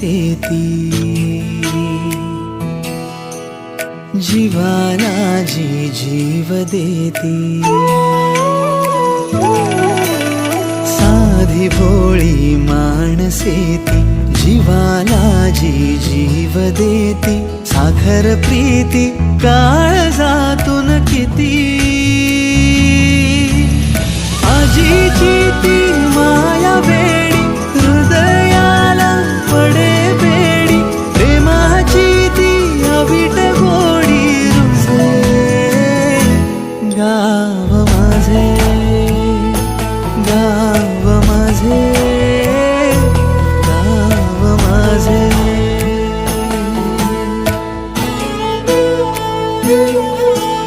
ती जीवाना जी जीव देती. साधी भोळी माणसे ती जीवाला जी जीव देती. साखर प्रीती काळ गाव माझे गाव माझे Thank you.